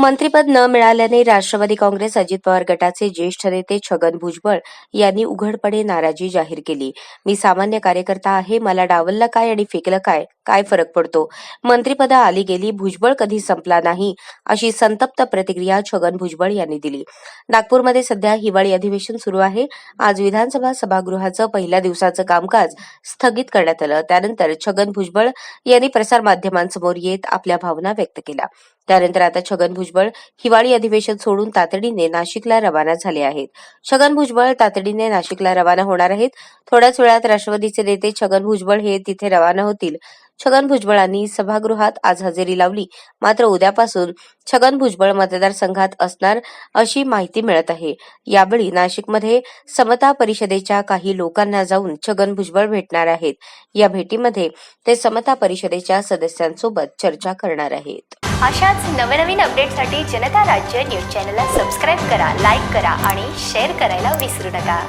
मंत्रीपद न मिळाल्याने राष्ट्रवादी काँग्रेस अजित पवार गटाचे ज्येष्ठ नेते छगन भुजबळ यांनी उघडपणे नाराजी जाहीर केली. मी सामान्य कार्यकर्ता आहे मला डावललं काय आणि फेकलं काय? काय फरक पडतो? मंत्रिपद आली गेली भुजबळ कधी संपला नाही अशी संतप्त प्रतिक्रिया छगन भुजबळ यांनी दिली. नागपूरमध्ये सध्या हिवाळी अधिवेशन सुरू आहे. आज विधानसभा सभागृहाचं पहिल्या दिवसाचं कामकाज स्थगित करण्यात आलं. त्यानंतर छगन भुजबळ यांनी प्रसारमाध्यमांसमोर येत आपल्या भावना व्यक्त केल्या. त्यानंतर आता छगन भुजबळ हिवाळी अधिवेशन सोडून तातडीने नाशिकला रवाना झाले आहेत. छगन भुजबळ तातडीने नाशिकला रवाना होणार आहेत. थोड्याच वेळात राष्ट्रवादीचे नेते छगन भुजबळ हे तिथे रवाना होतील. छगन भुजबळांनी सभागृहात आज हजेरी लावली. मात्र उद्यापासून छगन भुजबळ मतदारसंघात असणार अशी माहिती मिळत आहे. यावेळी नाशिकमध्ये समता परिषदेच्या काही लोकांना जाऊन छगन भुजबळ भेटणार आहेत. या भेटीमध्ये ते समता परिषदेच्या सदस्यांसोबत चर्चा करणार आहेत. अशाच नवनवीन अपडेटसाठी जनता राज्य न्यूज चॅनलला सबस्क्राईब करा लाईक करा आणि शेअर करायला विसरू नका.